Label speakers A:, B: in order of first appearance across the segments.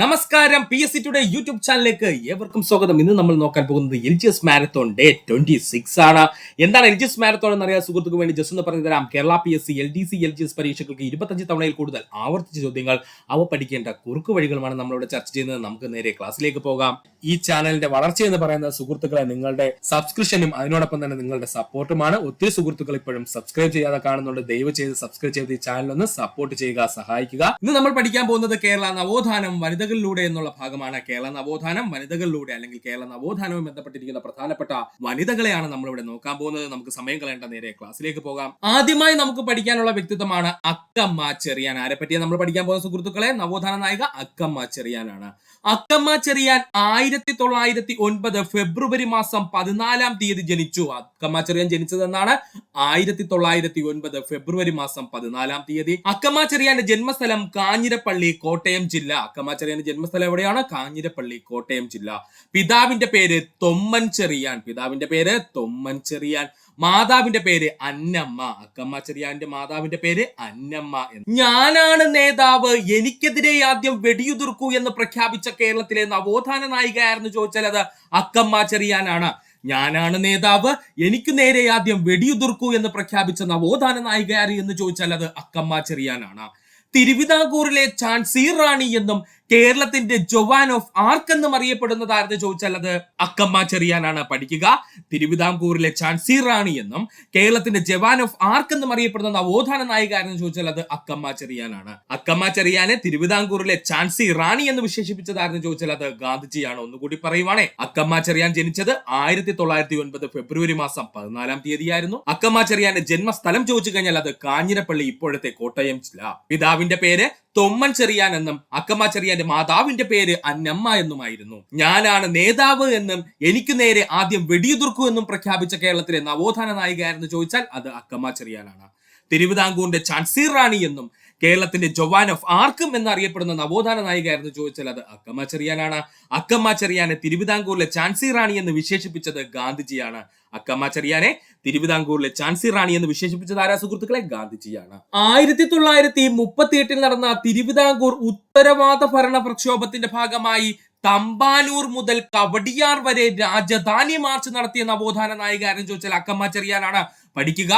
A: നമസ്കാരം. P S C today YouTube ചാനലിലേക്ക് ഏവർക്കും സ്വാഗതം. ഇന്ന് നമ്മൾ നോക്കാൻ പോകുന്നത് L G S marathon day twenty six ആണ്. എന്താണ് എൽ ജി എസ് മാരത്തോൺ എന്നറിയാൻ സുഹൃത്തുക്ക് വേണ്ടി ജസ്റ്റ് ഒന്ന് പറഞ്ഞു തരാം. Kerala P S C L D C L G S പരീക്ഷകൾക്ക് ഇരുപത്തഞ്ച് തവണയിൽ കൂടുതൽ ആവർത്തിച്ച ചോദ്യങ്ങൾ അവ പഠിക്കേണ്ട കുറുക്കു വഴികളുമാണ് നമ്മളിവിടെ ചർച്ച ചെയ്യുന്നത്. നമുക്ക് നേരെ ക്ലാസ്സിലേക്ക് പോകാം. ഈ ചാനലിന്റെ വളർച്ച എന്ന് പറയുന്നത് സുഹൃത്തുക്കളെ നിങ്ങളുടെ സബ്സ്ക്രിപ്ഷനും അതിനോടൊപ്പം തന്നെ നിങ്ങളുടെ സപ്പോർട്ടുമാണ്. ഒത്തിരി സുഹൃത്തുക്കൾ ഇപ്പോഴും സബ്സ്ക്രൈബ് ചെയ്യാതെ കാണുന്നുണ്ട്. ദയവ് ചെയ്ത് സബ്സ്ക്രൈബ് ചെയ്ത് ഈ ചാനൽ ഒന്ന് സപ്പോർട്ട് ചെയ്യുക സഹായിക്കുക. ഇന്ന് നമ്മൾ പഠിക്കാൻ പോകുന്നത് കേരള നവോത്ഥാനം വനിതകളിലൂടെ എന്നുള്ള ഭാഗമാണ് കേരള നവോത്ഥാനം. വനിതകളിലൂടെ അല്ലെങ്കിൽ കേരള നവോത്ഥാനവും ബന്ധപ്പെട്ടിരിക്കുന്ന പ്രധാനപ്പെട്ട വനിതകളെയാണ് നമ്മൾ ഇവിടെ നോക്കാൻ പോകുന്നത്. നമുക്ക് സമയം കളയേണ്ട നേരെ ക്ലാസ്സിലേക്ക് പോകാം. ആദ്യമായി നമുക്ക് പഠിക്കാനുള്ള വ്യക്തിത്വമാണ് അക്കമ്മ ചെറിയാൻ. ആരെ പറ്റിയാ നമ്മൾ പഠിക്കാൻ പോകുന്ന സുഹൃത്തുക്കളെ? നവോത്ഥാന നായിക അക്കമ്മ ചെറിയാനാണ്. അക്കമ്മ ചെറിയാൻ ആയിരത്തി തൊള്ളായിരത്തി ഒൻപത് ഫെബ്രുവരി മാസം പതിനാലാം തീയതി ജനിച്ചു. അക്കമ്മ ചെറിയാൻ ജനിച്ചതെന്നാണ് ആയിരത്തി തൊള്ളായിരത്തി ഒൻപത് ഫെബ്രുവരി മാസം പതിനാലാം തീയതി. അക്കമ്മ ചെറിയാന്റെ ജന്മസ്ഥലം കാഞ്ഞിരപ്പള്ളി കോട്ടയം ജില്ല. അക്കമ്മ ചെറിയാന്റെ ജന്മസ്ഥലം എവിടെയാണ്? കാഞ്ഞിരപ്പള്ളി കോട്ടയം ജില്ല. പിതാവിന്റെ പേര് തൊമ്മൻ ചെറിയാൻ പിതാവിന്റെ പേര് തൊമ്മൻ ചെറിയാൻ മാതാവിന്റെ പേര് അന്നമ്മ. അക്കമ്മ ചെറിയാന്റെ മാതാവിന്റെ പേര് അന്നമ്മ. ഞാനാണ് നേതാവ്. എനിക്കെതിരെ ആദ്യം വെടിയുതിർക്കൂ എന്ന് പ്രഖ്യാപിച്ച കേരളത്തിലെ നവോത്ഥാന നായികയായിരുന്നു ചോദിച്ചാൽ അത് അക്കമ്മ ചെറിയാനാണ്. ഞാനാണ് നേതാവ്. എനിക്ക് നേരെ ആദ്യം വെടിയുതിർക്കൂ എന്ന് പ്രഖ്യാപിച്ച നവോത്ഥാന നായികയാരി എന്ന് ചോദിച്ചാൽ അത് അക്കമ്മ ചെറിയാനാണ്. തിരുവിതാംകൂറിലെ ചാൻസി റാണി എന്നും കേരളത്തിന്റെ ജൊവാൻ ഓഫ് ആർക്ക് എന്നും അറിയപ്പെടുന്നതാരെന്ന് ചോദിച്ചാൽ അത് അക്കമ്മ ചെറിയാനാണ് പഠിക്കുക. തിരുവിതാംകൂറിലെ ചാൻസി റാണി എന്നും കേരളത്തിന്റെ ജവാൻ ഓഫ് ആർക്ക് എന്നും അറിയപ്പെടുന്ന നവോത്ഥാന നായികാരെന്ന് ചോദിച്ചാൽ അത് അക്കമ്മ ചെറിയാനാണ്. അക്കമ്മ ചെറിയാനെ തിരുവിതാംകൂറിലെ ചാൻസി റാണി എന്ന് വിശേഷിപ്പിച്ചതാരെന്ന് ചോദിച്ചാൽ അത് ഗാന്ധിജിയാണ്. ഒന്നുകൂടി പറയുവാണേ. അക്കമ്മ ചെറിയാൻ ജനിച്ചത് ആയിരത്തി തൊള്ളായിരത്തി ഒൻപത് ഫെബ്രുവരി മാസം പതിനാലാം തീയതിയായിരുന്നു. അക്കമ്മ ചെറിയാന്റെ ജന്മസ്ഥലം ചോദിച്ചു കഴിഞ്ഞാൽ അത് കാഞ്ഞിരപ്പള്ളി ഇപ്പോഴത്തെ കോട്ടയം ജില്ല. പിതാവിന്റെ പേര് തൊമ്മൻ ചെറിയാൻ എന്നും അക്കമ്മ ചെറിയാന്റെ മാതാവിന്റെ പേര് അന്നമ്മ എന്നുമായിരുന്നു. ഞാനാണ് നേതാവ് എന്നും എനിക്ക് നേരെ ആദ്യം വെടിയുതിർക്കൂ എന്നും പ്രഖ്യാപിച്ച കേരളത്തിലെ നവോത്ഥാന നായികയായിരുന്നു ചോദിച്ചാൽ അത് അക്കമ്മ ചെറിയാനാണ്. തിരുവിതാംകൂറിന്റെ ചാൻസി റാണി എന്നും കേരളത്തിന്റെ ജവാൻ ഓഫ് ആർക്കും എന്നറിയപ്പെടുന്ന നവോത്ഥാന നായികയായിരുന്നു ചോദിച്ചാൽ അത് അക്കമ്മ ചെറിയാനാണ്. അക്കമ്മ ചെറിയാനെ തിരുവിതാംകൂറിലെ ചാൻസി റാണി എന്ന് വിശേഷിപ്പിച്ചത് ഗാന്ധിജിയാണ്. അക്കമ്മ ചെറിയാനെ തിരുവിതാംകൂറിലെ ചാൻസി റാണി എന്ന് വിശേഷിപ്പിച്ച ആരാ സുഹൃത്തുക്കളെ? ഗാന്ധിജിയാണ്. ആയിരത്തി തൊള്ളായിരത്തി മുപ്പത്തി എട്ടിൽ നടന്ന തിരുവിതാംകൂർ ഉത്തരവാദ ഭരണ പ്രക്ഷോഭത്തിന്റെ ഭാഗമായി തമ്പാനൂർ മുതൽ കവടിയാർ വരെ രാജധാനി മാർച്ച് നടത്തിയ നവോത്ഥാന നായിക ആരും ചോദിച്ചാൽ അക്കമ്മ ചെറിയാനാണ് പഠിക്കുക.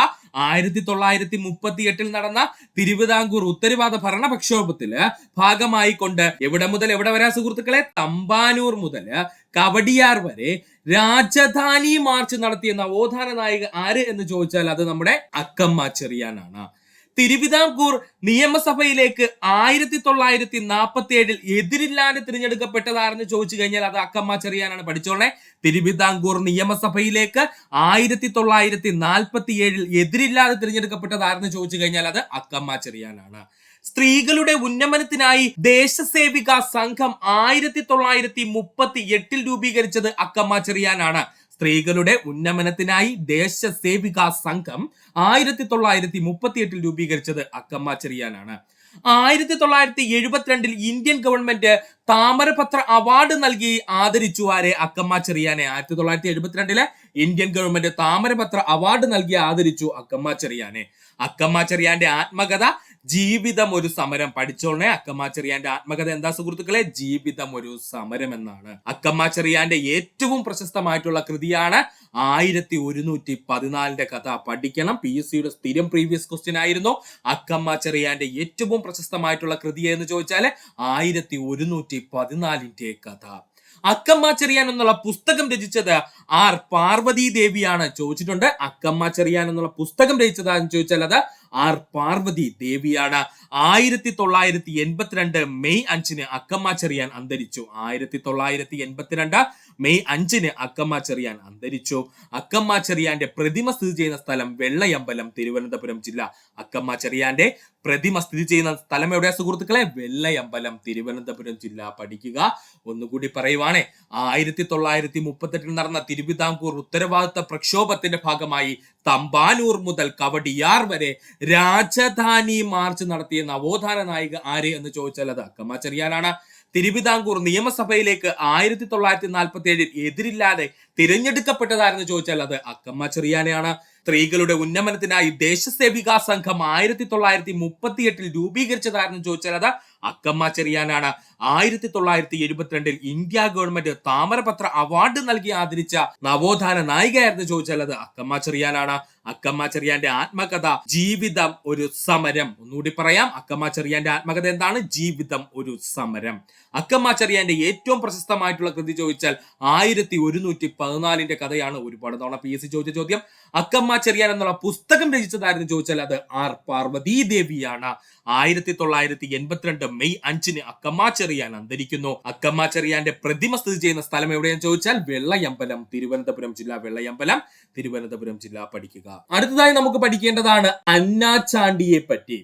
A: ആയിരത്തി തൊള്ളായിരത്തി മുപ്പത്തി എട്ടിൽ നടന്ന തിരുവിതാംകൂർ ഉത്തരവാദ ഭരണ പ്രക്ഷോഭത്തിൽ ഭാഗമായി കൊണ്ട് എവിടെ മുതൽ എവിടെ വരാ സുഹൃത്തുക്കളെ? തമ്പാനൂർ മുതൽ കവടിയാർ വരെ രാജധാനി മാർച്ച് നടത്തിയ നവോത്ഥാന നായിക ആര് എന്ന് ചോദിച്ചാൽ അത് നമ്മുടെ അക്കമ്മ ചെറിയാനാണ്. തിരുവിതാംകൂർ നിയമസഭയിലേക്ക് ആയിരത്തി തൊള്ളായിരത്തി നാൽപ്പത്തി ഏഴിൽ എതിരില്ലാതെ തിരഞ്ഞെടുക്കപ്പെട്ടതാരെന്ന് ചോദിച്ചു കഴിഞ്ഞാൽ അത് അക്കമ്മ ചെറിയാനാണ്. പഠിച്ചോളെ തിരുവിതാംകൂർ നിയമസഭയിലേക്ക് ആയിരത്തി തൊള്ളായിരത്തി നാൽപ്പത്തി ഏഴിൽ എതിരില്ലാതെ തിരഞ്ഞെടുക്കപ്പെട്ടതാരെന്ന് ചോദിച്ചു കഴിഞ്ഞാൽ അത് അക്കമ്മ ചെറിയാനാണ്. സ്ത്രീകളുടെ ഉന്നമനത്തിനായി ദേശസേവിക സംഘം ആയിരത്തി തൊള്ളായിരത്തി മുപ്പത്തി എട്ടിൽ രൂപീകരിച്ചത് അക്കമ്മ ചെറിയാനാണ്. സ്ത്രീകളുടെ ഉന്നമനത്തിനായി ദേശസേവിക സംഘം ആയിരത്തി തൊള്ളായിരത്തി മുപ്പത്തി എട്ടിൽ രൂപീകരിച്ചത് അക്കമ്മ ചെറിയാനാണ്. ആയിരത്തി തൊള്ളായിരത്തി എഴുപത്തിരണ്ടിൽ ഇന്ത്യൻ ഗവൺമെന്റ് താമരപത്ര അവാർഡ് നൽകി ആദരിച്ചു ആരെ അക്കമ്മ ചെറിയാനെ. ആയിരത്തി തൊള്ളായിരത്തി എഴുപത്തിരണ്ടിലെ ഇന്ത്യൻ ഗവൺമെന്റ് താമരപത്ര അവാർഡ് നൽകി ആദരിച്ചു അക്കമ്മ ചെറിയാനെ. അക്കമ്മ ചെറിയാന്റെ ആത്മകഥ ജീവിതം ഒരു സമരം. പഠിച്ചോളെ അക്കമ്മ ചെറിയാന്റെ ആത്മകഥ. എന്താ സുഹൃത്തുക്കളെ? ജീവിതം ഒരു സമരം എന്നാണ്. അക്കമ്മ ചെറിയാന്റെ ഏറ്റവും പ്രശസ്തമായിട്ടുള്ള കൃതിയാണ് ആയിരത്തി ഒരുന്നൂറ്റി പതിനാലിന്റെ കഥ. പഠിക്കണം. പി എസ് സിയുടെ സ്ഥിരം പ്രീവിയസ് ക്വസ്റ്റ്യൻ ആയിരുന്നു. അക്കമ്മ ചെറിയാന്റെ ഏറ്റവും പ്രശസ്തമായിട്ടുള്ള കൃതി എന്ന് ചോദിച്ചാൽ ആയിരത്തി ഒരുന്നൂറ്റി പതിനാലിന്റെ കഥ. അക്കമ്മ ചെറിയാൻ എന്നുള്ള പുസ്തകം രചിച്ചത് ആർ പാർവതി ദേവിയാണ് ചോദിച്ചിട്ടുണ്ട്. അക്കമ്മ ചെറിയാൻ എന്നുള്ള പുസ്തകം രചിച്ചതാന്ന് ചോദിച്ചാൽ അത് ആർ പാർവതി ദേവിയാണ്. ആയിരത്തി തൊള്ളായിരത്തി എൺപത്തിരണ്ട് മെയ് അഞ്ചിന് അക്കമ്മ ചെറിയാൻ അന്തരിച്ചു. ആയിരത്തി തൊള്ളായിരത്തി എൺപത്തിരണ്ട് മെയ് അഞ്ചിന് അക്കമ്മ ചെറിയാൻ അന്തരിച്ചു. അക്കമ്മ ചെറിയാന്റെ പ്രതിമ സ്ഥിതി ചെയ്യുന്ന സ്ഥലം വെള്ളയമ്പലം തിരുവനന്തപുരം ജില്ല. അക്കമ്മ ചെറിയാന്റെ പ്രതിമ സ്ഥിതി ചെയ്യുന്ന സ്ഥലം എവിടെയാ സുഹൃത്തുക്കളെ? വെള്ളയമ്പലം തിരുവനന്തപുരം ജില്ല പഠിക്കുക. ഒന്നുകൂടി പറയുവാണേ ആയിരത്തി തൊള്ളായിരത്തി മുപ്പത്തെട്ടിൽ നടന്ന തിരുവിതാംകൂർ ഉത്തരവാദിത്ത പ്രക്ഷോഭത്തിന്റെ ഭാഗമായി തമ്പാനൂർ മുതൽ കവടിയാർ വരെ രാജധാനി മാർച്ച് നടത്തിയ നവോത്ഥാന നായിക ആര് എന്ന് ചോദിച്ചാൽ അത് അക്കമാച്ചറിയാനാണ് ചെറിയാനാണ് തിരുവിതാംകൂർ നിയമസഭയിലേക്ക് ആയിരത്തി തൊള്ളായിരത്തി നാൽപ്പത്തി ഏഴിൽ എതിരില്ലാതെ തിരഞ്ഞെടുക്കപ്പെട്ടതാരെന്ന് ചോദിച്ചാൽ അത് അക്കമ്മ ചെറിയാനെയാണ് സ്ത്രീകളുടെ ഉന്നമനത്തിനായി ദേശസേവികാ സംഘം ആയിരത്തി തൊള്ളായിരത്തി മുപ്പത്തി എട്ടിൽ രൂപീകരിച്ചതാരെന്ന് ചോദിച്ചാൽ അത് അക്കമ്മ ചെറിയാനാണ്. ആയിരത്തി തൊള്ളായിരത്തി എഴുപത്തിരണ്ടിൽ ഇന്ത്യ ഗവൺമെന്റ് താമരപത്ര അവാർഡ് നൽകി ആദരിച്ച നവോത്ഥാന നായികയായിരുന്നു ചോദിച്ചാൽ അത് അക്കമ്മ ചെറിയാനാണ്. അക്കമ്മ ചെറിയാന്റെ ആത്മകഥ ജീവിതം ഒരു സമരം. ഒന്നുകൂടി പറയാം അക്കമ്മ ചെറിയാന്റെ ആത്മകഥ എന്താണ്? ജീവിതം ഒരു സമരം. അക്കമ്മ ചെറിയാന്റെ ഏറ്റവും പ്രശസ്തമായിട്ടുള്ള കൃതി ചോദിച്ചാൽ ആയിരത്തി ഒരുന്നൂറ്റി പതിനാലിന്റെ കഥയാണ് ഒരുപാട് തവണ പി എസ് സി ചോദിച്ച ചോദ്യം. അക്കമ്മ ചെറിയാൻ എന്നുള്ള പുസ്തകം രചിച്ചതായിരുന്നു ചോദിച്ചാൽ അത് ആർ പാർവതി ദേവിയാണ് ആയിരത്തി തൊള്ളായിരത്തി എൺപത്തിരണ്ട് മെയ് അഞ്ചിന് അക്കമാച്ചെറിയാൻ ചെറിയാൻ അന്തരിക്കുന്നു. അക്കമാച്ചെറിയാന്റെ പ്രതിമ സ്ഥിതി ചെയ്യുന്ന സ്ഥലം എവിടെയാണെന്ന് ചോദിച്ചാൽ വെള്ളയമ്പലം തിരുവനന്തപുരം ജില്ല വെള്ളയമ്പലം തിരുവനന്തപുരം ജില്ല പഠിക്കുക. അടുത്തതായി നമുക്ക് പഠിക്കേണ്ടതാണ് അന്നാചാണ്ടിയെ പറ്റി.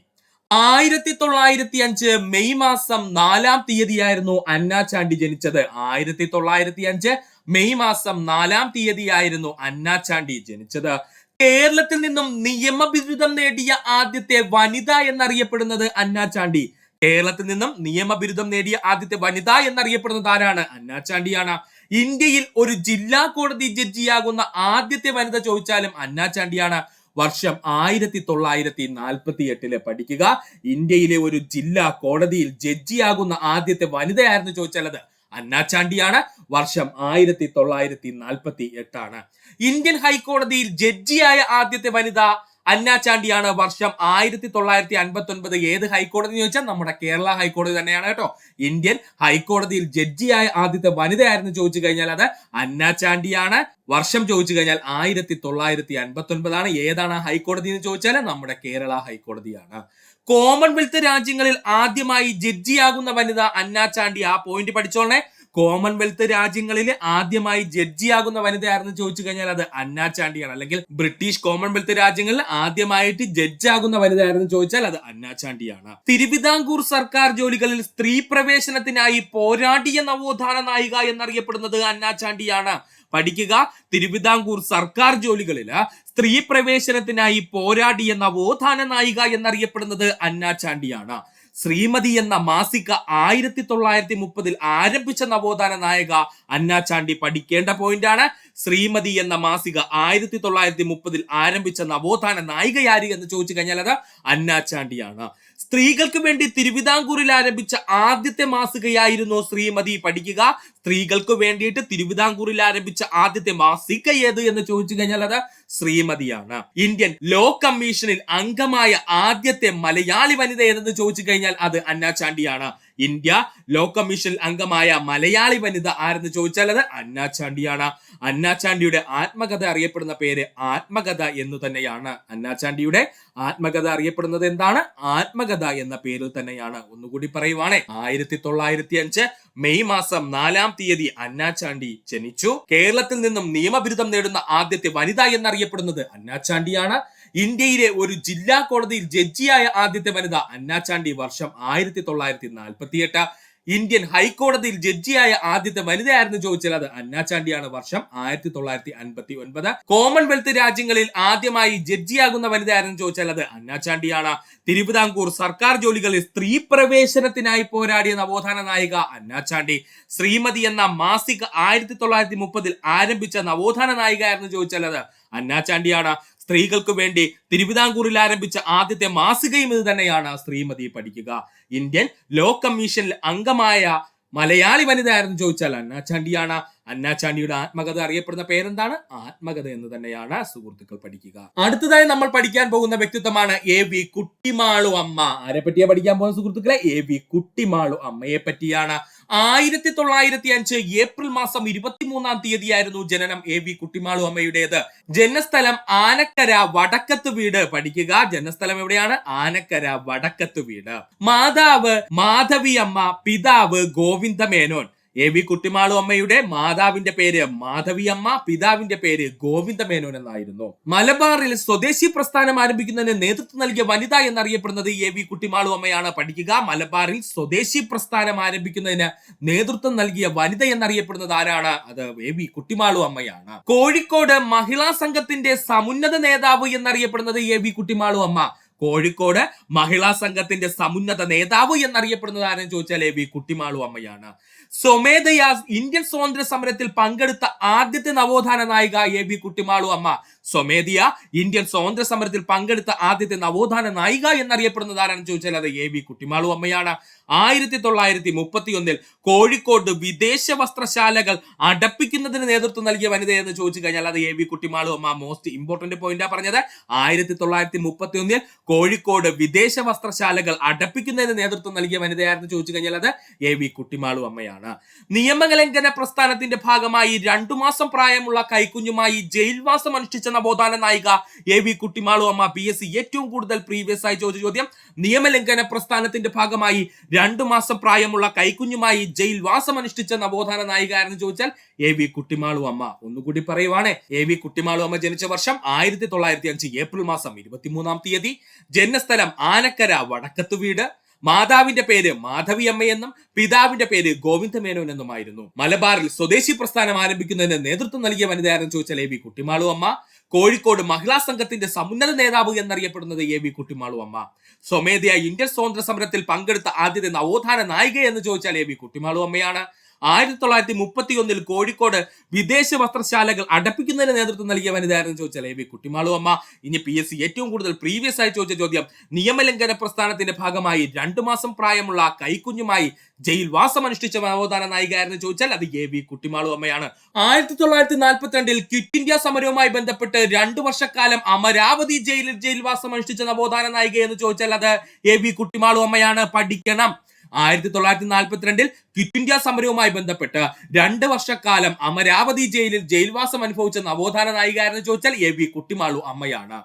A: ആയിരത്തി തൊള്ളായിരത്തി അഞ്ച് മെയ് മാസം നാലാം തീയതിയായിരുന്നു അന്നാചാണ്ടി ജനിച്ചത്. ആയിരത്തി തൊള്ളായിരത്തി അഞ്ച് മെയ് മാസം നാലാം തീയതിയായിരുന്നു അന്നാചാണ്ടി ജനിച്ചത്. കേരളത്തിൽ നിന്നും നിയമബിരുദം നേടിയ ആദ്യത്തെ വനിത എന്നറിയപ്പെടുന്നത് അന്നാചാണ്ടി കേരളത്തിൽ നിന്നും നിയമബിരുദം നേടിയ ആദ്യത്തെ വനിത എന്നറിയപ്പെടുന്നത് ആരാണ്? അന്നാച്ചാണ്ടിയാണ്. ഇന്ത്യയിൽ ഒരു ജില്ലാ കോടതി ജഡ്ജിയാകുന്ന ആദ്യത്തെ വനിത ചോദിച്ചാലും അന്നാച്ചാണ്ടിയാണ്. വർഷം ആയിരത്തി തൊള്ളായിരത്തി നാൽപ്പത്തി എട്ടിൽ പഠിക്കുക. ഇന്ത്യയിലെ ഒരു ജില്ലാ കോടതിയിൽ ജഡ്ജിയാകുന്ന ആദ്യത്തെ വനിതയായിരുന്നു ചോദിച്ചാൽ അത് അന്നാച്ചാണ്ടിയാണ്. വർഷം ആയിരത്തി തൊള്ളായിരത്തി നാൽപ്പത്തി എട്ടാണ് ഇന്ത്യൻ ഹൈക്കോടതിയിൽ ജഡ്ജിയായ ആദ്യത്തെ വനിത അന്നാചാണ്ടിയാണ് വർഷം ആയിരത്തി തൊള്ളായിരത്തി അൻപത്തി ഒൻപത് ഏത് ഹൈക്കോടതി എന്ന് ചോദിച്ചാൽ നമ്മുടെ കേരള ഹൈക്കോടതി തന്നെയാണ് കേട്ടോ. ഇന്ത്യൻ ഹൈക്കോടതിയിൽ ജഡ്ജിയായ ആദ്യത്തെ വനിതയായിരുന്നു ചോദിച്ചു കഴിഞ്ഞാൽ അത് അന്നാചാണ്ടിയാണ്. വർഷം ചോദിച്ചു കഴിഞ്ഞാൽ ആയിരത്തി തൊള്ളായിരത്തി അൻപത്തി ഒൻപതാണ് ഏതാണ് ഹൈക്കോടതി എന്ന് ചോദിച്ചാൽ നമ്മുടെ കേരള ഹൈക്കോടതിയാണ്. കോമൺവെൽത്ത് രാജ്യങ്ങളിൽ ആദ്യമായി ജഡ്ജിയാകുന്ന വനിത അന്നാചാണ്ടി ആ പോയിന്റ് പഠിച്ചോളണേ. കോമൺവെൽത്ത് രാജ്യങ്ങളിൽ ആദ്യമായി ജഡ്ജിയാകുന്ന വനിതയായിരുന്നു ചോദിച്ചു കഴിഞ്ഞാൽ അത് അന്നാചാണ്ടിയാണ് അല്ലെങ്കിൽ ബ്രിട്ടീഷ് കോമൺവെൽത്ത് രാജ്യങ്ങളിൽ ആദ്യമായിട്ട് ജഡ്ജാകുന്ന വനിതയായിരുന്നു ചോദിച്ചാൽ അത് അന്നാചാണ്ടിയാണ് തിരുവിതാംകൂർ സർക്കാർ ജോലികളിൽ സ്ത്രീ പ്രവേശനത്തിനായി പോരാടിയ നവോത്ഥാന നായിക എന്നറിയപ്പെടുന്നത് അന്നാചാണ്ടിയാണ് പഠിക്കുക തിരുവിതാംകൂർ സർക്കാർ ജോലികളിൽ സ്ത്രീ പ്രവേശനത്തിനായി പോരാടിയ നവോത്ഥാന നായിക എന്നറിയപ്പെടുന്നത് അന്നാചാണ്ടിയാണ് ശ്രീമതി എന്ന മാസിക ആയിരത്തി തൊള്ളായിരത്തി മുപ്പതിൽ ആരംഭിച്ച നവോത്ഥാന നായക അന്നാചാണ്ടി പഠിക്കേണ്ട പോയിന്റ് ആണ്. ശ്രീമതി എന്ന മാസിക ആയിരത്തി തൊള്ളായിരത്തി മുപ്പതിൽ ആരംഭിച്ച നവോത്ഥാന നായികയാരി എന്ന് ചോദിച്ചു കഴിഞ്ഞാൽ അത് അന്നാചാണ്ടിയാണ് സ്ത്രീകൾക്ക് വേണ്ടി തിരുവിതാംകൂറിൽ ആരംഭിച്ച ആദ്യത്തെ മാസികയായിരുന്നു ശ്രീമതി പഠിക്കുക. സ്ത്രീകൾക്ക് വേണ്ടിയിട്ട് തിരുവിതാംകൂറിൽ ആരംഭിച്ച ആദ്യത്തെ മാസിക ഏത് എന്ന് ചോദിച്ചു കഴിഞ്ഞാൽ അത് ശ്രീമതിയാണ്. ഇന്ത്യൻ ലോ കമ്മീഷനിൽ അംഗമായ ആദ്യത്തെ മലയാളി വനിത ഏതെന്ന് ചോദിച്ചു കഴിഞ്ഞാൽ അത് അന്നാചാണ്ടിയാണ് ഇന്ത്യ ലോ കമ്മീഷൻ അംഗമായ മലയാളി വനിത ആരെന്ന് ചോദിച്ചാൽ അത് അന്നാചാണ്ടിയാണ് അന്നാചാണ്ടിയുടെ ആത്മകഥ അറിയപ്പെടുന്ന പേര് ആത്മകഥ എന്ന് തന്നെയാണ്. അന്നാചാണ്ടിയുടെ ആത്മകഥ അറിയപ്പെടുന്നത് എന്താണ്? ആത്മകഥ എന്ന പേരിൽ തന്നെയാണ്. ഒന്നുകൂടി പറയുവാണേ. ആയിരത്തി തൊള്ളായിരത്തി അഞ്ച് മെയ് മാസം നാലാം തീയതി അന്നാചാണ്ടി ജനിച്ചു. കേരളത്തിൽ നിന്നും നിയമബിരുദം നേടുന്ന ആദ്യത്തെ വനിത എന്നറിയപ്പെടുന്നത് അന്നാചാണ്ടിയാണ് ഇന്ത്യയിലെ ഒരു ജില്ലാ കോടതിയിൽ ജഡ്ജിയായ ആദ്യത്തെ വനിത അന്നാചാണ്ടി വർഷം ആയിരത്തി തൊള്ളായിരത്തി നാൽപ്പത്തിയെട്ട് ഇന്ത്യൻ ഹൈക്കോടതിയിൽ ജഡ്ജിയായ ആദ്യത്തെ വനിതയായിരുന്നു ചോദിച്ചാൽ അത് അന്നാചാണ്ടിയാണ് വർഷം ആയിരത്തി തൊള്ളായിരത്തി അൻപത്തി ഒൻപത് കോമൺവെൽത്ത് രാജ്യങ്ങളിൽ ആദ്യമായി ജഡ്ജിയാകുന്ന വനിതയായിരുന്നു ചോദിച്ചാൽ അത് അന്നാചാണ്ടിയാണ് തിരുവിതാംകൂർ സർക്കാർ ജോലികളിൽ സ്ത്രീ പ്രവേശനത്തിനായി പോരാടിയ നവോത്ഥാന നായിക അന്നാചാണ്ടി ശ്രീമതി എന്ന മാസിക ആയിരത്തി തൊള്ളായിരത്തി മുപ്പതിൽ ആരംഭിച്ച നവോത്ഥാന നായികയായിരുന്നു ചോദിച്ചാൽ അത് അന്നാചാണ്ടിയാണ് സ്ത്രീകൾക്ക് വേണ്ടി തിരുവിതാംകൂറിൽ ആരംഭിച്ച ആദ്യത്തെ മാസികയും ഇത് തന്നെയാണ് ശ്രീമതി പഠിക്കുക. ഇന്ത്യൻ ലോ കമ്മീഷനിൽ അംഗമായ മലയാളി വനിത ആരെന്ന് ചോദിച്ചാൽ അന്നാചാണ്ടിയാണ് അന്നാചാണ്ടിയുടെ ആത്മകഥ അറിയപ്പെടുന്ന പേരെന്താണ്? ആത്മകഥ എന്ന് തന്നെയാണ് സുഹൃത്തുക്കൾ പഠിക്കുക. അടുത്തതായി നമ്മൾ പഠിക്കാൻ പോകുന്ന വ്യക്തിത്വമാണ് എ വി കുട്ടിമാളു അമ്മ. ആരെ പറ്റിയാ പഠിക്കാൻ പോകുന്ന സുഹൃത്തുക്കളെ? എ വി കുട്ടിമാളു അമ്മയെ പറ്റിയാണ്. ആയിരത്തി തൊള്ളായിരത്തി അഞ്ച് ഏപ്രിൽ മാസം ഇരുപത്തിമൂന്നാം തീയതിയായിരുന്നു ജനനം എ വി കുട്ടിമാളു അമ്മയുടേത്. ജനസ്ഥലം ആനക്കര വടക്കത്ത് വീട്. പഠിക്കുക. ജനസ്ഥലം എവിടെയാണ്? ആനക്കര വടക്കത്ത് വീട്. മാതാവ് മാധവി അമ്മ പിതാവ് ഗോവിന്ദ മേനോൻ എ വി കുട്ടിമാളു അമ്മയുടെ മാതാവിന്റെ പേര് മാധവി അമ്മ പിതാവിന്റെ പേര് ഗോവിന്ദ മേനോൻ എന്നായിരുന്നു. മലബാറിൽ സ്വദേശി പ്രസ്ഥാനം ആരംഭിക്കുന്നതിന് നേതൃത്വം നൽകിയ വനിത എന്നറിയപ്പെടുന്നത് എ വി കുട്ടിമാളു അമ്മയാണ് പഠിക്കുക മലബാറിൽ സ്വദേശി പ്രസ്ഥാനം ആരംഭിക്കുന്നതിന് നേതൃത്വം നൽകിയ വനിത എന്നറിയപ്പെടുന്നത് ആരാണ്? അത് എ വി കുട്ടിമാളു അമ്മയാണ് കോഴിക്കോട് മഹിളാ സംഘത്തിന്റെ സമുന്നത നേതാവ് എന്നറിയപ്പെടുന്നത് എ വി കുട്ടിമാളു അമ്മ കോഴിക്കോട് മഹിളാ സംഘത്തിന്റെ സമുന്നത നേതാവ് എന്നറിയപ്പെടുന്നത് ആരെന്ന് ചോദിച്ചാൽ എ വി കുട്ടിമാളു അമ്മയാണ് സ്വമേധയാ ഇന്ത്യൻ സ്വാതന്ത്ര്യ സമരത്തിൽ പങ്കെടുത്ത ആദ്യത്തെ നവോത്ഥാന നായിക എ ബി കുട്ടിമാളു അമ്മ. സ്വമേധിയ ഇന്ത്യൻ സ്വാതന്ത്ര്യ സമരത്തിൽ പങ്കെടുത്ത ആദ്യത്തെ നവോത്ഥാന നായിക എന്നറിയപ്പെടുന്നത് ആരാണെന്ന് ചോദിച്ചാൽ അത് എ വി കുട്ടിമാളു അമ്മയാണ്. ആയിരത്തി തൊള്ളായിരത്തി മുപ്പത്തി ഒന്നിൽ കോഴിക്കോട് വിദേശ വസ്ത്രശാലകൾ അടപ്പിക്കുന്നതിന് നേതൃത്വം നൽകിയ വനിത എന്ന് ചോദിച്ചു കഴിഞ്ഞാൽ അത് എ വി കുട്ടിമാളു അമ്മ. മോസ്റ്റ് ഇമ്പോർട്ടന്റ് പോയിന്റാ പറഞ്ഞത്. ആയിരത്തി തൊള്ളായിരത്തി മുപ്പത്തി ഒന്നിൽ കോഴിക്കോട് വിദേശ വസ്ത്രശാലകൾ അടപ്പിക്കുന്നതിന് നേതൃത്വം നൽകിയ വനിതയായിരുന്നു ചോദിച്ചു കഴിഞ്ഞാൽ അത് എ വി കുട്ടിമാളു അമ്മയാണ്. നിയമലംഘന പ്രസ്ഥാനത്തിന്റെ ഭാഗമായി രണ്ടു മാസം പ്രായമുള്ള കൈക്കുഞ്ഞുമായി ജയിൽവാസം അനുഷ്ഠിച്ച നവോത്ഥാന നായിക എ വി കുട്ടിമാളു അമ്മ പി എസ് സി. ഏറ്റവും കൂടുതൽ പ്രീവിയസ് ആയി ചോദിച്ച ചോദ്യം നിയമലംഘന പ്രസ്ഥാനത്തിന്റെ ഭാഗമായി രണ്ടു മാസം പ്രായമുള്ള കൈക്കുഞ്ഞുമായി ജയിൽവാസം അനുഷ്ഠിച്ച നവോത്ഥാന നായിക ആരെന്ന് ചോദിച്ചാൽ എ വി കുട്ടിമാളു അമ്മ. ഒന്നുകൂടി പറയുവാണ് എ വി കുട്ടിമാളു അമ്മ ജനിച്ച വർഷം ആയിരത്തി തൊള്ളായിരത്തി അഞ്ച് ഏപ്രിൽ മാസം ഇരുപത്തിമൂന്നാം തീയതി ജന്മസ്ഥലം ആനക്കര വടക്കത്ത് വീട്. മാതാവിന്റെ പേര് മാധവി അമ്മയെന്നും പിതാവിന്റെ പേര് ഗോവിന്ദമേനോൻ എന്നുമായിരുന്നു മലബാറിൽ സ്വദേശി പ്രസ്ഥാനം ആരംഭിക്കുന്നതിന് നേതൃത്വം നൽകിയ വനിതയാരെന്ന് ചോദിച്ചാൽ എ വി കുട്ടിമാളു അമ്മ. കോഴിക്കോട് മഹിളാ സംഘത്തിന്റെ സമുന്നത നേതാവ് എന്നറിയപ്പെടുന്നത് എ വി കുട്ടിമാളു അമ്മ. സ്വമേധയ ഇന്ത്യൻ സ്വാതന്ത്ര്യ സമരത്തിൽ പങ്കെടുത്ത ആദ്യത്തെ നവോത്ഥാന നായിക എന്ന് ചോദിച്ചാൽ എ വി കുട്ടിമാളു അമ്മയാണ്. ആയിരത്തി തൊള്ളായിരത്തി മുപ്പത്തി ഒന്നിൽ കോഴിക്കോട് വിദേശ വസ്ത്രശാലകൾ അടപ്പിക്കുന്നതിന് നേതൃത്വം നൽകിയ വനിതയായിരുന്നു ചോദിച്ചാൽ എ വി കുട്ടിമാളു അമ്മ ഇനി പി എസ് സി ഏറ്റവും കൂടുതൽ പ്രീവിയസ് ആയി ചോദിച്ച ചോദ്യം നിയമലംഘന പ്രസ്ഥാനത്തിന്റെ ഭാഗമായി രണ്ടു മാസം പ്രായമുള്ള കൈക്കുഞ്ഞുമായി ജയിൽ വാസം അനുഷ്ഠിച്ച നവോത്ഥാന നായികയായിരുന്നു ചോദിച്ചാൽ അത് എ വി കുട്ടിമാളു അമ്മയാണ്. ആയിരത്തി തൊള്ളായിരത്തി നാൽപ്പത്തിരണ്ടിൽ ക്വിറ്റ് ഇന്ത്യ സമരവുമായി ബന്ധപ്പെട്ട് രണ്ടു വർഷക്കാലം അമരാവതി ജയിലിൽ ജയിൽവാസം അനുഷ്ഠിച്ച നവോത്ഥാന നായിക എന്ന് ചോദിച്ചാൽ അത് എ വി കുട്ടിമാളു അമ്മയാണ്. പഠിക്കണം. ആയിരത്തി തൊള്ളായിരത്തി നാൽപ്പത്തിരണ്ടിൽ ക്വിറ്റ് ഇന്ത്യ സമരവുമായി ബന്ധപ്പെട്ട് രണ്ട് വർഷക്കാലം അമരാവതി ജയിലിൽ ജയിൽവാസം അനുഭവിച്ച നവോത്ഥാന നായികയാരെന്ന് ചോദിച്ചാൽ എ വി കുട്ടിമാളു അമ്മയാണ്.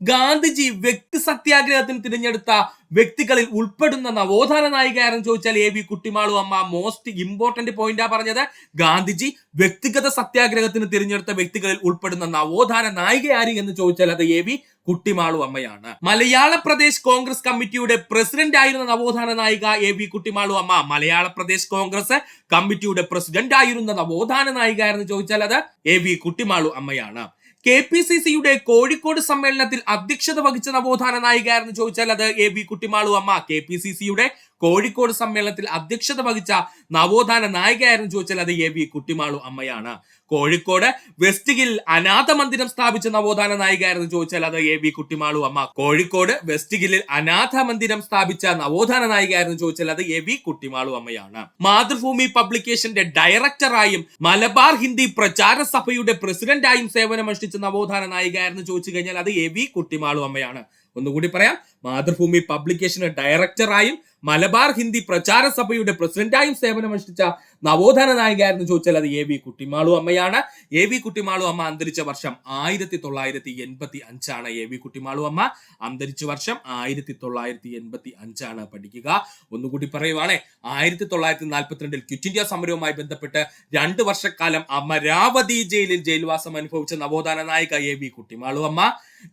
A: ഗാന്ധിജി വ്യക്തി സത്യാഗ്രഹത്തിന് തിരഞ്ഞെടുത്ത വ്യക്തികളിൽ ഉൾപ്പെടുന്ന നവോത്ഥാന നായികയാരെന്ന് ചോദിച്ചാൽ എ വി കുട്ടിമാളു അമ്മ മോസ്റ്റ് ഇമ്പോർട്ടന്റ് പോയിന്റാ പറഞ്ഞത്. ഗാന്ധിജി വ്യക്തിഗത സത്യാഗ്രഹത്തിന് തിരഞ്ഞെടുത്ത വ്യക്തികളിൽ ഉൾപ്പെടുന്ന നവോത്ഥാന നായിക ആര് എന്ന് ചോദിച്ചാൽ അത് എ വി കുട്ടിമാളു അമ്മയാണ്. മലയാള പ്രദേശ് കോൺഗ്രസ് കമ്മിറ്റിയുടെ പ്രസിഡന്റ് ആയിരുന്ന നവോത്ഥാന നായിക എ വി കുട്ടിമാളു അമ്മ. മലയാള പ്രദേശ് കോൺഗ്രസ് കമ്മിറ്റിയുടെ പ്രസിഡന്റ് ആയിരുന്ന നവോത്ഥാന നായിക എന്ന് ചോദിച്ചാൽ അത് എ വി കുട്ടിമാളു അമ്മയാണ്. കെ പി സി സിയുടെ കോഴിക്കോട് സമ്മേളനത്തിൽ അധ്യക്ഷത വഹിച്ച നവോത്ഥാന നായിക എന്ന് ചോദിച്ചാൽ അത് എ ബി കുട്ടിമാളു അമ്മ. കെ പി സി സിയുടെ കോഴിക്കോട് സമ്മേളനത്തിൽ അധ്യക്ഷത വഹിച്ച നവോത്ഥാന നായികയായിരുന്നു ചോദിച്ചാൽ അത് എ വി കുട്ടിമാളു അമ്മയാണ്. കോഴിക്കോട് വെസ്റ്റ് ഹിൽ അനാഥ മന്ദിരം സ്ഥാപിച്ച നവോത്ഥാന നായികയായിരുന്നു ചോദിച്ചാൽ അത് എ വി കുട്ടിമാളു അമ്മ. കോഴിക്കോട് വെസ്റ്റ് ഹില്ലിൽ അനാഥ മന്ദിരം സ്ഥാപിച്ച നവോത്ഥാന നായികയായിരുന്നു ചോദിച്ചാൽ അത് എ വി കുട്ടിമാളു അമ്മയാണ്. മാതൃഭൂമി പബ്ലിക്കേഷന്റെ ഡയറക്ടറായും മലബാർ ഹിന്ദി പ്രചാര സഭയുടെ പ്രസിഡന്റായും സേവനമനുഷ്ഠിച്ച നവോത്ഥാന നായികയായിരുന്നു ചോദിച്ചു കഴിഞ്ഞാൽ അത് എ വി കുട്ടിമാളു അമ്മയാണ്. ഒന്നുകൂടി പറയാം. മാതൃഭൂമി പബ്ലിക്കേഷന് ഡയറക്ടറായും മലബാർ ഹിന്ദി പ്രചാര സഭയുടെ പ്രസിഡന്റായും സേവനമനുഷ്ഠിച്ച നവോത്ഥാന നായികയായിരുന്നു ചോദിച്ചാൽ അത് എ വി കുട്ടിമാളു അമ്മയാണ്. എ വി കുട്ടിമാളു അമ്മ അന്തരിച്ച വർഷം ആയിരത്തി തൊള്ളായിരത്തി എൺപത്തി അഞ്ചാണ് എ വി കുട്ടിമാളു അമ്മ അന്തരിച്ച വർഷം ആയിരത്തി തൊള്ളായിരത്തി എൺപത്തി അഞ്ചാണ് പഠിക്കുക. ഒന്നുകൂടി പറയുവാണേ ആയിരത്തി തൊള്ളായിരത്തി നാൽപ്പത്തിരണ്ടിൽ ക്വിറ്റ് ഇന്ത്യ സമരവുമായി ബന്ധപ്പെട്ട് രണ്ട് വർഷക്കാലം അമരാവതി ജയിലിൽ ജയിൽവാസം അനുഭവിച്ച നവോത്ഥാന നായിക എ വി കുട്ടിമാളു അമ്മ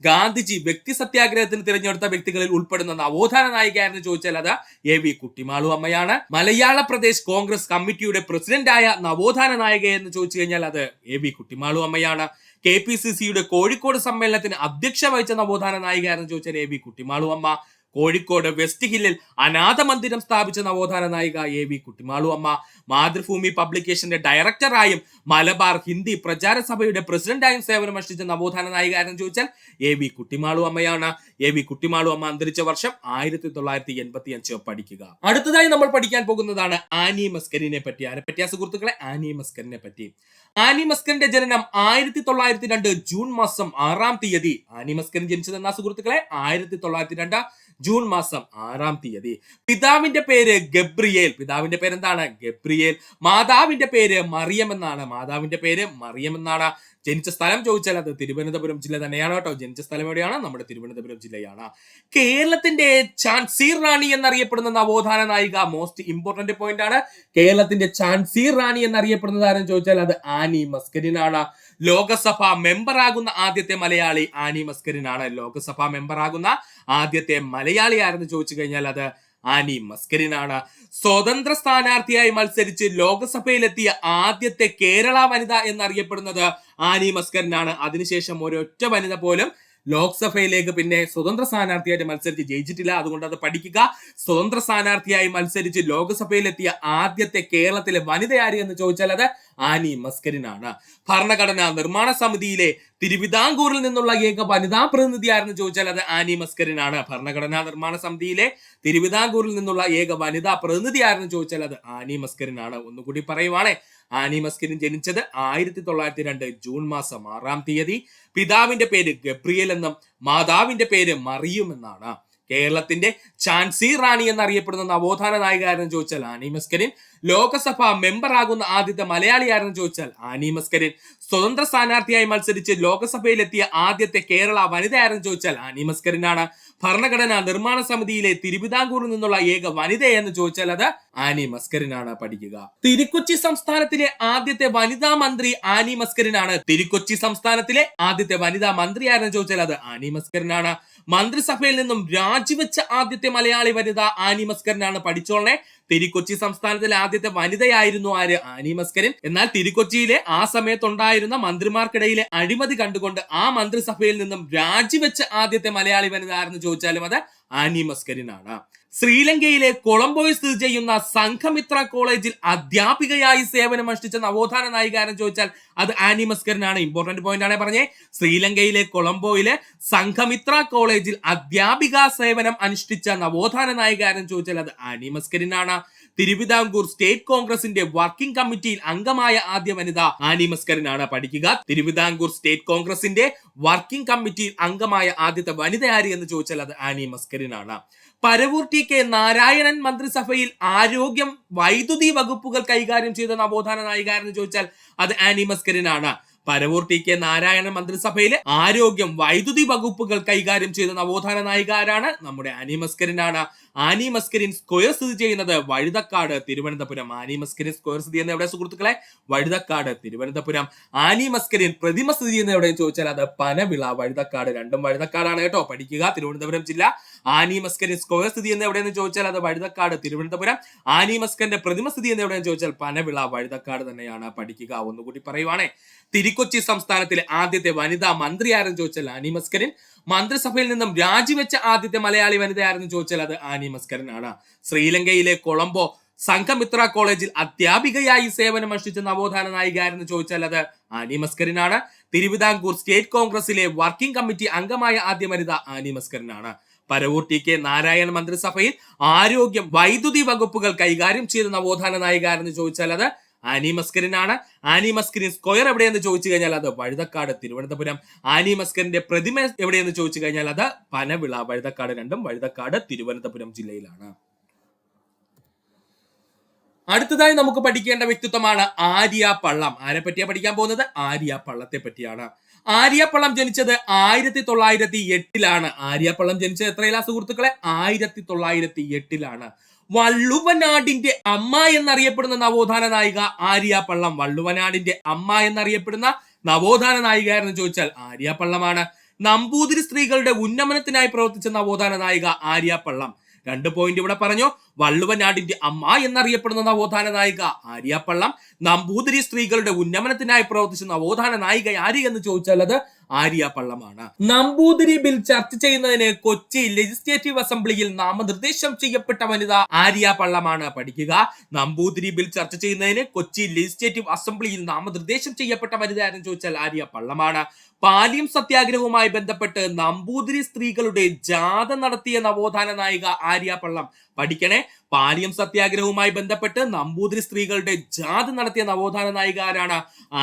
A: ഗാന്ധിജി വ്യക്തി സത്യാഗ്രഹത്തിന് തിരഞ്ഞെടുത്ത വ്യക്തികളിൽ ഉൾപ്പെടുന്ന നവോത്ഥാന നായികയായിരുന്നു ചോദിച്ചാൽ അത് എ വി കുട്ടിമാളു അമ്മയാണ്. മലയാള പ്രദേശ് കോൺഗ്രസ് കമ്മിറ്റിയുടെ പ്രസിഡന്റായ നവോത്ഥാന നായിക എന്ന് ചോദിച്ചു കഴിഞ്ഞാൽ അത് എ വി കുട്ടിമാളു അമ്മയാണ്. കെ പി സി സിയുടെ കോഴിക്കോട് സമ്മേളനത്തിന് അധ്യക്ഷ വഹിച്ച നവോത്ഥാന നായികയായിരുന്നു ചോദിച്ചാൽ എ വി കുട്ടിമാളു അമ്മ. കോഴിക്കോട് വെസ്റ്റ് ഹില്ലിൽ അനാഥ മന്ദിരം സ്ഥാപിച്ച നവോത്ഥാന നായിക എ വി കുട്ടിമാളു അമ്മ. മാതൃഭൂമി പബ്ലിക്കേഷന്റെ ഡയറക്ടറായും മലബാർ ഹിന്ദി പ്രചാര സഭയുടെ പ്രസിഡന്റായും സേവനമനുഷ്ഠിച്ച നവോത്ഥാന നായിക ആരെന്ന് ചോദിച്ചാൽ എ വി കുട്ടിമാളു അമ്മയാണ്. എ വി കുട്ടിമാളു അമ്മ അന്തരിച്ച വർഷം ആയിരത്തി തൊള്ളായിരത്തി എൺപത്തി അഞ്ച് പഠിക്കുക. അടുത്തതായി നമ്മൾ പഠിക്കാൻ പോകുന്നതാണ് ആനി മസ്കരിനെ പറ്റി ആരെ പറ്റിയ സുഹൃത്തുക്കളെ? ആനി മസ്കരിനെ പറ്റി ആനി മസ്കരിന്റെ ജനനം ആയിരത്തി തൊള്ളായിരത്തി രണ്ട് ജൂൺ മാസം ആറാം തീയതി. ആനി മസ്കരൻ ജനിച്ചത് എന്നാ സുഹൃത്തുക്കളെ? ആയിരത്തി തൊള്ളായിരത്തി രണ്ട് ജൂൺ മാസം ആറാം തീയതി. പിതാവിന്റെ പേര് ഗബ്രിയേൽ. പിതാവിന്റെ പേര് എന്താണ് ഗബ്രിയേൽ. മാതാവിന്റെ പേര് മറിയം എന്നാണ്. മാതാവിന്റെ പേര് മറിയം എന്നാണ്. ജനിച്ച സ്ഥലം ചോദിച്ചാൽ അത് തിരുവനന്തപുരം ജില്ല തന്നെയാണ് കേട്ടോ. ജനിച്ച സ്ഥലം എവിടെയാണ്? നമ്മുടെ തിരുവനന്തപുരം ജില്ലയാണ്. കേരളത്തിന്റെ ചാൻസീർ റാണി എന്നറിയപ്പെടുന്ന നവോത്ഥാന നായിക മോസ്റ്റ് ഇമ്പോർട്ടന്റ് പോയിന്റ് ആണ്. കേരളത്തിന്റെ ചാൻസീർ റാണി എന്നറിയപ്പെടുന്നത് ആരെന്ന് ചോദിച്ചാൽ അത് ആനി മസ്കരിനാണ്. ലോകസഭ മെമ്പർ ആകുന്ന ആദ്യത്തെ മലയാളി ആനി മസ്കരിനാണ്. ലോകസഭ മെമ്പർ ആകുന്ന ആദ്യത്തെ മലയാളി ആരെന്ന് ചോദിച്ചു കഴിഞ്ഞാൽ അത് ആനി മസ്കരിനാണ്. സ്വതന്ത്ര സ്ഥാനാർത്ഥിയായി മത്സരിച്ച് ലോകസഭയിലെത്തിയ ആദ്യത്തെ കേരള വനിത എന്നറിയപ്പെടുന്നത് ആനി മസ്കരിനാണ്. അതിനുശേഷം ഒരൊറ്റ വനിത പോലും ലോക്സഭയിലേക്ക് പിന്നെ സ്വതന്ത്ര സ്ഥാനാർത്ഥിയായിട്ട് മത്സരിച്ച് ജയിച്ചിട്ടില്ല. അതുകൊണ്ട് അത് പഠിക്കുക. സ്വതന്ത്ര സ്ഥാനാർത്ഥിയായി മത്സരിച്ച് ലോക്സഭയിലെത്തിയ ആദ്യത്തെ കേരളത്തിലെ വനിത ആര് എന്ന് ചോദിച്ചാൽ അത് ആനി മസ്കരിനാണ് ഭരണഘടനാ നിർമ്മാണ സമിതിയിലെ തിരുവിതാംകൂറിൽ നിന്നുള്ള ഏക വനിതാ പ്രതിനിധി ആരെന്ന് ചോദിച്ചാൽ അത് ആനി മസ്കരിനാണ് ഭരണഘടനാ നിർമ്മാണ സമിതിയിലെ തിരുവിതാംകൂറിൽ നിന്നുള്ള ഏക വനിതാ പ്രതിനിധി ആരെന്ന് ചോദിച്ചാൽ അത് ആനി മസ്കരിനാണ് ഒന്നുകൂടി പറയുവാണേ. ആനി മസ്കരിൻ ജനിച്ചത് ആയിരത്തി തൊള്ളായിരത്തി രണ്ട് ജൂൺ മാസം ആറാം തീയതി. പിതാവിന്റെ പേര് ഗബ്രിയൽ എന്നും മാതാവിന്റെ പേര് മറിയും എന്നാണ്. കേരളത്തിന്റെ ചാൻസി റാണി എന്നറിയപ്പെടുന്ന നവോത്ഥാന നായിക ആരെന്ന് ചോദിച്ചാൽ ആനി മസ്കരിൻ ലോകസഭ മെമ്പർ ആകുന്ന ആദ്യത്തെ മലയാളി ആരെന്ന് ചോദിച്ചാൽ ആനി മസ്കരിൻ സ്വതന്ത്ര സ്ഥാനാർത്ഥിയായി മത്സരിച്ച് ലോകസഭയിലെത്തിയ ആദ്യത്തെ കേരള വനിതയാരെന്ന് ചോദിച്ചാൽ ആനി മസ്കരിനാണ് ഭരണഘടനാ നിർമ്മാണ സമിതിയിലെ തിരുവിതാംകൂറിൽ നിന്നുള്ള ഏക വനിത എന്ന് ചോദിച്ചാൽ അത് ആനി മസ്കരനാണ് പഠിക്കുക. തിരുക്കൊച്ചി സംസ്ഥാനത്തിലെ ആദ്യത്തെ വനിതാ മന്ത്രി ആനി മസ്കരനാണ്. തിരുക്കൊച്ചി സംസ്ഥാനത്തിലെ ആദ്യത്തെ വനിതാ മന്ത്രി ആരെന്ന് ചോദിച്ചാൽ അത് ആനി മസ്കരനാണ്. മന്ത്രിസഭയിൽ നിന്നും രാജിവെച്ച ആദ്യത്തെ മലയാളി വനിത ആനി മസ്കരനാണ് പഠിച്ചോളനെ തിരുക്കൊച്ചി സംസ്ഥാനത്തിലെ ആദ്യത്തെ വനിതയായിരുന്നു ആര്? ആനി മസ്കരൻ. എന്നാൽ തിരുക്കൊച്ചിയിലെ ആ സമയത്തുണ്ടായിരുന്ന മന്ത്രിമാർക്കിടയിലെ അഴിമതി കണ്ടുകൊണ്ട് ആ മന്ത്രിസഭയിൽ നിന്നും രാജിവെച്ച ആദ്യത്തെ മലയാളി വനിത ആരെന്ന് ചോദിച്ചാലും അത് ആനി മസ്കരിനാണ്. ശ്രീലങ്കയിലെ കൊളംബോയിൽ സ്ഥിതി ചെയ്യുന്ന സംഘമിത്ര കോളേജിൽ അധ്യാപികയായി സേവനം അനുഷ്ഠിച്ച നവോത്ഥാന നായികാരൻ ചോദിച്ചാൽ അത് ആനി മസ്കറിനാണ്. ഇമ്പോർട്ടന്റ് പോയിന്റ് ആണ് പറഞ്ഞേ. ശ്രീലങ്കയിലെ കൊളംബോയിലെ സംഘമിത്ര കോളേജിൽ അധ്യാപിക സേവനം അനുഷ്ഠിച്ച നവോത്ഥാന നായികാരൻ ചോദിച്ചാൽ അത് ആനി മസ്കരിനാണ് തിരുവിതാംകൂർ സ്റ്റേറ്റ് കോൺഗ്രസിന്റെ വർക്കിംഗ് കമ്മിറ്റിയിൽ അംഗമായ ആദ്യ വനിത ആനി മസ്കരനാണ് പഠിക്കുക. തിരുവിതാംകൂർ സ്റ്റേറ്റ് കോൺഗ്രസിന്റെ വർക്കിംഗ് കമ്മിറ്റിയിൽ അംഗമായ ആദ്യത്തെ വനിത ആര് എന്ന് ചോദിച്ചാൽ അത് ആനി മസ്കരനാണ് പരവൂർ ടി കെ നാരായണൻ മന്ത്രിസഭയിൽ ആരോഗ്യം വൈദ്യുതി വകുപ്പുകൾ കൈകാര്യം ചെയ്ത നവോത്ഥാന നായിക എന്ന് ചോദിച്ചാൽ അത് ആനി മസ്കരനാണ് പരവൂർ ടി കെ നാരായണൻ മന്ത്രിസഭയിലെ ആരോഗ്യം വൈദ്യുതി വകുപ്പുകൾ കൈകാര്യം ചെയ്ത നവോത്ഥാന നായികാരാണ് നമ്മുടെ ആനി മസ്കരിനാണ് ആനി മസ്കരിൻ സ്ക്വയർ സ്ഥിതി ചെയ്യുന്നത് വഴുതക്കാട് തിരുവനന്തപുരം. ആനി മസ്കരിൻ സ്ക്വയർ സ്ഥിതി ചെയ്യുന്ന എവിടെ സുഹൃത്തുക്കളെ? വഴുതക്കാട് തിരുവനന്തപുരം. ആനി മസ്കരിൻ പ്രതിമ സ്ഥിതി ചെയ്യുന്ന എവിടെ ചോദിച്ചാൽ അത് പനവിള വഴുതക്കാട്. രണ്ടും വഴുതക്കാടാണ് കേട്ടോ. പഠിക്കുക തിരുവനന്തപുരം ജില്ല. ആനി മസ്കരിൻ സ്ക്വയർ സ്ഥിതി ചെയ്യുന്ന എവിടെയെന്ന് ചോദിച്ചാൽ അത് വഴുതക്കാട് തിരുവനന്തപുരം. ആനി മസ്കറിന്റെ പ്രതിമ സ്ഥിതി ചെയ്യുന്ന എവിടെയെന്ന് ചോദിച്ചാൽ പനവിള വഴുതക്കാട് തന്നെയാണ്. പഠിക്കുക ഒന്നുകൂടി പറയുവാണേ. തിരുക്കൊച്ചി സംസ്ഥാനത്തിലെ ആദ്യത്തെ വനിതാ മന്ത്രി ആരെന്ന് ചോദിച്ചാൽ ആനി മസ്കരിൻ. മന്ത്രിസഭയിൽ നിന്നും രാജിവെച്ച ആദ്യത്തെ മലയാളി വനിതയായിരുന്നു ചോദിച്ചാൽ അത് ആനി മസ്കരൻ ആണ് ശ്രീലങ്കയിലെ കൊളംബോ സംഘമിത്ര കോളേജിൽ അധ്യാപികയായി സേവനമനുഷ്ഠിച്ച നവോത്ഥാന നായിക ആരെന്ന് ചോദിച്ചാൽ അത് ആനി മസ്കരിനാണ്. തിരുവിതാംകൂർ സ്റ്റേറ്റ് കോൺഗ്രസിലെ വർക്കിംഗ് കമ്മിറ്റി അംഗമായ ആദ്യ വനിത ആനി മസ്കരിനാണ്. പരവൂർ ടി കെ നാരായണ മന്ത്രിസഭയിൽ ആരോഗ്യം വൈദ്യുതി വകുപ്പുകൾ കൈകാര്യം ചെയ്ത നവോത്ഥാന നായിക ആരെന്ന് ചോദിച്ചാൽ അത് ആനി ആനിമസ്കരിൻ ആനി മസ്കരിൻ സ്ക്വയർ എവിടെയെന്ന് ചോദിച്ചു കഴിഞ്ഞാൽ അത് വഴുതക്കാട് തിരുവനന്തപുരം. ആനി മസ്കരിന്റെ പ്രതിമ എവിടെയെന്ന് ചോദിച്ചു കഴിഞ്ഞാൽ അത് പനവിള വഴുതക്കാട് രണ്ടും വഴുതക്കാട് തിരുവനന്തപുരം ജില്ലയിലാണ്. അടുത്തതായി നമുക്ക് പഠിക്കേണ്ട വ്യക്തിത്വമാണ് ആര്യ പള്ളം ആരെ പറ്റിയാ പഠിക്കാൻ പോകുന്നത്? ആര്യ പള്ളത്തെ പറ്റിയാണ്. ആര്യപ്പള്ളം പള്ളം ജനിച്ചത് ആയിരത്തി തൊള്ളായിരത്തി എട്ടിലാണ് ആര്യ പള്ളം ജനിച്ചത് എത്രയിലാ സുഹൃത്തുക്കളെ? ആയിരത്തി തൊള്ളായിരത്തി എട്ടിലാണ് വള്ളുവനാടിന്റെ അമ്മ എന്നറിയപ്പെടുന്ന നവോത്ഥാന നായിക ആര്യ പള്ളം വള്ളുവനാടിന്റെ അമ്മ എന്നറിയപ്പെടുന്ന നവോത്ഥാന നായിക എന്ന് ചോദിച്ചാൽ ആര്യ പള്ളമാണ് നമ്പൂതിരി സ്ത്രീകളുടെ ഉന്നമനത്തിനായി പ്രവർത്തിച്ച നവോത്ഥാന നായിക ആര്യ പള്ളം രണ്ട് പോയിന്റ് ഇവിടെ പറഞ്ഞു. വള്ളുവനാടിന്റെ അമ്മ എന്നറിയപ്പെടുന്ന നവോത്ഥാന നായിക ആര്യ പള്ളം നമ്പൂതിരി സ്ത്രീകളുടെ ഉന്നമനത്തിനായി പ്രവർത്തിച്ച നവോത്ഥാന നായിക ആര് എന്ന് ചോദിച്ചാൽ അത് ആര്യ പള്ളമാണ് നമ്പൂതിരി ബിൽ ചർച്ച ചെയ്യുന്നതിന് കൊച്ചി ലെജിസ്ലേറ്റീവ് അസംബ്ലിയിൽ നാമനിർദ്ദേശം ചെയ്യപ്പെട്ട വനിത ആര്യ പള്ളമാണ് പഠിക്കുക. നമ്പൂതിരി ബിൽ ചർച്ച ചെയ്യുന്നതിന് കൊച്ചി ലെജിസ്ലേറ്റീവ് അസംബ്ലിയിൽ നാമനിർദ്ദേശം ചെയ്യപ്പെട്ട വനിത ആരെന്ന് ചോദിച്ചാൽ ആര്യ പള്ളമാണ് പാലിയം സത്യാഗ്രഹവുമായി ബന്ധപ്പെട്ട് നമ്പൂതിരി സ്ത്രീകളുടെ ജാഥ നടത്തിയ നവോത്ഥാന നായിക ആര്യ പള്ളം പഠിക്കണേ. പാലിയം സത്യാഗ്രഹവുമായി ബന്ധപ്പെട്ട് നമ്പൂതിരി സ്ത്രീകളുടെ ജാഥ നടത്തിയ നവോത്ഥാന നായിക ആരാണ്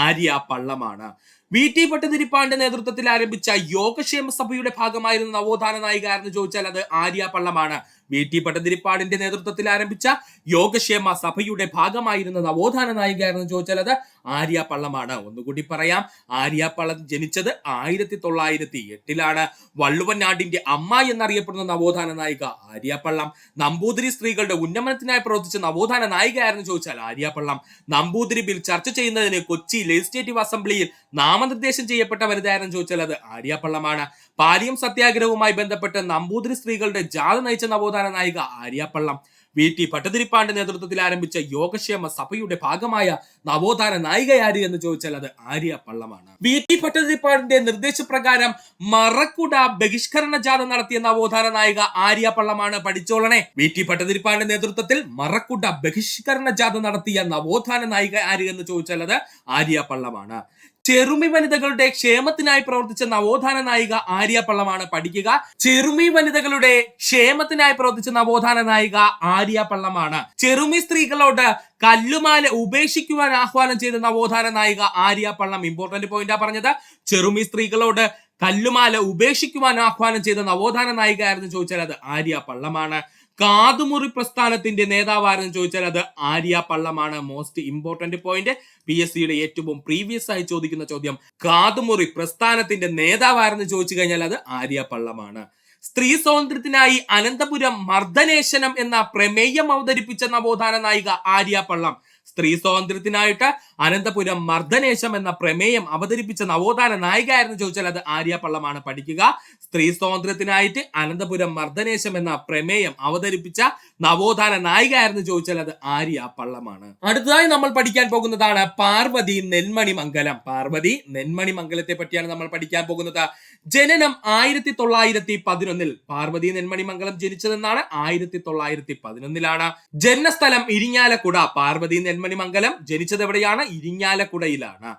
A: ആര്യ പള്ളമാണ്. വി ടി ഭട്ടതിരിപ്പാടിന്റെ നേതൃത്വത്തിൽ ആരംഭിച്ച യോഗക്ഷേമ സഭയുടെ ഭാഗമായിരുന്ന നവോത്ഥാന നായിക ആരെന്ന് ചോദിച്ചാൽ അത് ആര്യ പള്ളമാണ്. വി ടി ഭട്ടതിരിപ്പാടിന്റെ നേതൃത്വത്തിൽ ആരംഭിച്ച യോഗക്ഷേമ സഭയുടെ ഭാഗമായിരുന്ന നവോത്ഥാന നായിക ആരെന്ന് ചോദിച്ചാൽ അത് ആര്യ പള്ളമാണ് ഒന്നുകൂടി പറയാം. ആര്യാപ്പള്ളം ജനിച്ചത് ആയിരത്തി തൊള്ളായിരത്തി എട്ടിലാണ് വള്ളുവനാടിന്റെ അമ്മ എന്നറിയപ്പെടുന്ന നവോത്ഥാന നായിക ആര്യാപ്പള്ളം. നമ്പൂതിരി സ്ത്രീകളുടെ ഉന്നമനത്തിനായി പ്രവർത്തിച്ച നവോത്ഥാന നായിക ആരെന്ന് ചോദിച്ചാൽ ആര്യാപ്പള്ളം. നമ്പൂതിരി ബിൽ ചർച്ച ചെയ്യുന്നതിന് കൊച്ചി ലെജിസ്ലേറ്റീവ് അസംബ്ലിയിൽ നാമനിർദ്ദേശം ചെയ്യപ്പെട്ട വനിതയായിരുന്നു ചോദിച്ചാൽ അത് ആര്യാപ്പള്ളമാണ്. പള്ളമാണ് പാലിയം സത്യാഗ്രഹവുമായി ബന്ധപ്പെട്ട് നമ്പൂതിരി സ്ത്രീകളുടെ ജാഥ നയിച്ച നവോത്ഥാന നായിക ആര്യ പള്ളം വി ടി ഭട്ടതിരിപ്പാണ്ട് നേതൃത്വത്തിൽ ആരംഭിച്ച യോഗക്ഷേമ സഭയുടെ ഭാഗമായ നവോത്ഥാന നായികയാര് എന്ന് ചോദിച്ചാൽ അത് ആര്യ പള്ളമാണ്. വി ടി ഭട്ടതിരിപ്പാടിന്റെ നിർദ്ദേശപ്രകാരം മറക്കുട ബഹിഷ്കരണ ജാഥ നടത്തിയ നവോത്ഥാന നായിക ആര്യ പള്ളമാണ്. പഠിച്ചോളണേ. വി ടി ഭട്ടതിരിപ്പാടിന്റെ നേതൃത്വത്തിൽ മറക്കുട ബഹിഷ്കരണ ജാഥ നടത്തിയ നവോത്ഥാന നായിക ആര് എന്ന് ചോദിച്ചാൽ അത് ആര്യ പള്ളമാണ്. ചെറുമി വനിതകളുടെ ക്ഷേമത്തിനായി പ്രവർത്തിച്ച നവോത്ഥാന നായിക ആര്യ പള്ളമാണ് പഠിക്കുക. ചെറുമി വനിതകളുടെ ക്ഷേമത്തിനായി പ്രവർത്തിച്ച നവോത്ഥാന നായിക ആര്യ പള്ളമാണ്. ചെറുമി സ്ത്രീകളോട് കല്ലുമാല ഉപേക്ഷിക്കുവാൻ ആഹ്വാനം ചെയ്ത നവോത്ഥാന നായിക ആര്യ പള്ളം ഇമ്പോർട്ടന്റ് പോയിന്റാ പറഞ്ഞത്. ചെറുമി സ്ത്രീകളോട് കല്ലുമാല ഉപേക്ഷിക്കുവാൻ ആഹ്വാനം ചെയ്ത നവോത്ഥാന നായിക ആയിരുന്നു ചോദിച്ചാൽ അത് ആര്യ പള്ളമാണ്. കാതുമുറി പ്രസ്ഥാനത്തിന്റെ നേതാവാരെന്ന് ചോദിച്ചാൽ അത് Arya പള്ളമാണ്. Most important point P S സിയുടെ ഏറ്റവും പ്രീവിയസ് ആയി ചോദിക്കുന്ന ചോദ്യം കാതുമുറി പ്രസ്ഥാനത്തിന്റെ നേതാവാരെന്ന് ചോദിച്ചു കഴിഞ്ഞാൽ അത് ആര്യ പള്ളമാണ്. സ്ത്രീ സ്വാതന്ത്ര്യത്തിനായി അനന്തപുരം മർദ്ദനേശനം എന്ന പ്രമേയം അവതരിപ്പിച്ച നവോത്ഥാന നായിക ആര്യ പള്ളം സ്ത്രീ സ്വാതന്ത്ര്യത്തിനായിട്ട് അനന്തപുരം മർദ്ദനേശം എന്ന പ്രമേയം അവതരിപ്പിച്ച നവോത്ഥാന നായിക ആയിരുന്നു ചോദിച്ചാൽ അത് ആര്യപ്പള്ളമാണ് പഠിക്കുക. സ്ത്രീ സ്വാതന്ത്ര്യത്തിനായിട്ട് അനന്തപുരം മർദ്ദനേശം എന്ന പ്രമേയം അവതരിപ്പിച്ച നവോത്ഥാന നായിക ആയിരുന്നു ചോദിച്ചാൽ അത് ആര്യ പള്ളമാണ്. അടുത്തതായി നമ്മൾ പഠിക്കാൻ പോകുന്നതാണ് പാർവതി നെന്മണി മംഗലം പാർവതി നെന്മണി മംഗലത്തെ പറ്റിയാണ് നമ്മൾ പഠിക്കാൻ പോകുന്നത്. ജനനം ആയിരത്തി തൊള്ളായിരത്തി പതിനൊന്നിൽ പാർവതി നെന്മണി മംഗലം ജനിച്ചതെന്നാണ്. ആയിരത്തി തൊള്ളായിരത്തി പതിനൊന്നിലാണ് ജന്മസ്ഥലം ഇരിഞ്ഞാലക്കുട പാർവതി നെന്മണി മംഗലം ജനിച്ചത് എവിടെയാണ്? ഇരിങ്ങാലക്കുടയിലാണ്.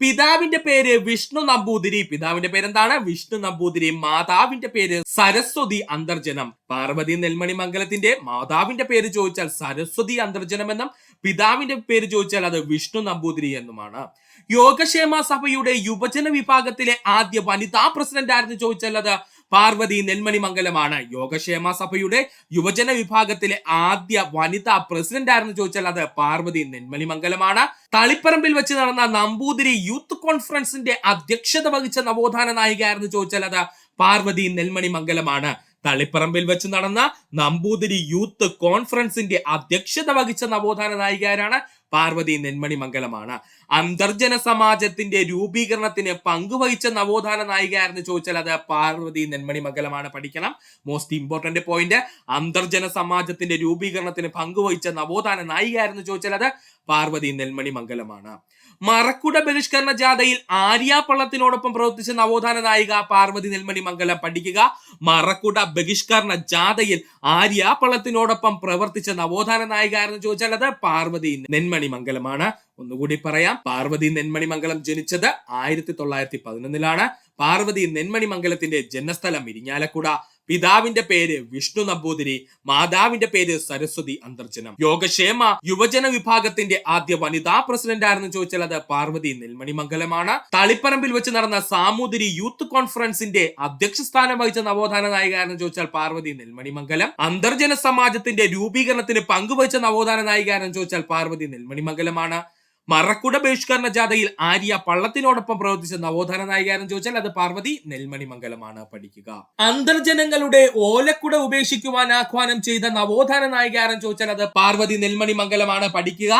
A: പിതാവിന്റെ പേര് വിഷ്ണു നമ്പൂതിരി. പിതാവിന്റെ പേരെന്താണ്? വിഷ്ണു നമ്പൂതിരി. മാതാവിന്റെ പേര് സരസ്വതി അന്തർജനം. പാർവതി നെൽമണി മംഗലത്തിന്റെ മാതാവിന്റെ പേര് ചോദിച്ചാൽ സരസ്വതി അന്തർജനം എന്നും പിതാവിന്റെ പേര് ചോദിച്ചാൽ അത് വിഷ്ണു നമ്പൂതിരി എന്നുമാണ്. യോഗക്ഷേമ സഭയുടെ യുവജന വിഭാഗത്തിലെ ആദ്യ വനിതാ പ്രസിഡന്റ് ആയിരുന്നു ചോദിച്ചാൽ അത് പാർവതി നെൽമണി മംഗലമാണ് യോഗക്ഷേമ സഭയുടെ യുവജന വിഭാഗത്തിലെ ആദ്യ വനിതാ പ്രസിഡന്റ് ആയിരുന്നു ചോദിച്ചാൽ അത് പാർവതി നെന്മണി മംഗലമാണ് തളിപ്പറമ്പിൽ വെച്ച് നടന്ന നമ്പൂതിരി യൂത്ത് കോൺഫറൻസിന്റെ അധ്യക്ഷത വഹിച്ച നവോത്ഥാന നായികയായിരുന്നു ചോദിച്ചാൽ അത് പാർവതി നെൽമണി മംഗലമാണ് തളിപ്പറമ്പിൽ വെച്ച് നടന്ന നമ്പൂതിരി യൂത്ത് കോൺഫറൻസിന്റെ അധ്യക്ഷത വഹിച്ച നവോത്ഥാന നായികയാരാണ് പാർവതി നെന്മണി മംഗലമാണ് അന്തർജന സമാജത്തിന്റെ രൂപീകരണത്തിന് പങ്കുവഹിച്ച നവോത്ഥാന നായികയായിരുന്നു ചോദിച്ചാൽ അത് പാർവതി നെന്മണി മംഗലമാണ്. പഠിക്കണം. മോസ്റ്റ് ഇമ്പോർട്ടന്റ് പോയിന്റ് അന്തർജന സമാജത്തിന്റെ രൂപീകരണത്തിന് പങ്കുവഹിച്ച നവോത്ഥാന നായികയായിരുന്നു ചോദിച്ചാൽ അത് പാർവതി നെന്മണി മംഗലമാണ്. മറക്കുട ബഹിഷ്കരണ ജാഥയിൽ ആര്യാപ്പള്ളത്തിനോടൊപ്പം പ്രവർത്തിച്ച നവോത്ഥാന നായിക പാർവതി നെൽമണി മംഗലം പഠിക്കുക. മറക്കുട ബഹിഷ്കരണ ജാഥയിൽ ആര്യാപ്പള്ളത്തിനോടൊപ്പം പ്രവർത്തിച്ച നവോത്ഥാന നായിക എന്ന് ചോദിച്ചാൽ അത് പാർവതി നെന്മണി മംഗലമാണ്. ഒന്നുകൂടി പറയാം. പാർവതി നെന്മണി മംഗളം ജനിച്ചത് ആയിരത്തി തൊള്ളായിരത്തി പതിനൊന്നിലാണ് പാർവതി നെന്മണി മംഗലത്തിന്റെ ജന്മസ്ഥലം ഇരിഞ്ഞാലക്കുട പിതാവിന്റെ പേര് വിഷ്ണു നമ്പൂതിരി മാതാവിന്റെ പേര് സരസ്വതി അന്തർജനം. യോഗക്ഷേമ യുവജന വിഭാഗത്തിന്റെ ആദ്യ വനിതാ പ്രസിഡന്റ് ആയിരുന്നു ചോദിച്ചാൽ അത് പാർവതി നെൽമണി മംഗലമാണ് തളിപ്പറമ്പിൽ വെച്ച് നടന്ന സാമൂതിരി യൂത്ത് കോൺഫറൻസിന്റെ അധ്യക്ഷ സ്ഥാനം വഹിച്ച നവോത്ഥാന നായിക ആയിരുന്നു ചോദിച്ചാൽ പാർവതി നെൽമണി മംഗലം അന്തർജന സമാജത്തിന്റെ രൂപീകരണത്തിന് പങ്കുവഹിച്ച നവോത്ഥാന നായിക ആയിരുന്നു ചോദിച്ചാൽ പാർവതി നെൽമണി മംഗലമാണ് മറക്കുട ബഹിഷ്കരണ ജാഥയിൽ ആര്യ പള്ളത്തിനോടൊപ്പം പ്രവർത്തിച്ച നവോത്ഥാന നായികാരെന്ന് ചോദിച്ചാൽ അത് പാർവതി നെൽമണി മംഗലമാണ് പഠിക്കുക. അന്തർജനങ്ങളുടെ ഓലക്കുട ഉപേക്ഷിക്കുവാൻ ആഹ്വാനം ചെയ്ത നവോത്ഥാന നായികാരെന്ന് ചോദിച്ചാൽ അത് പാർവതി നെൽമണി മംഗലമാണ് പഠിക്കുക.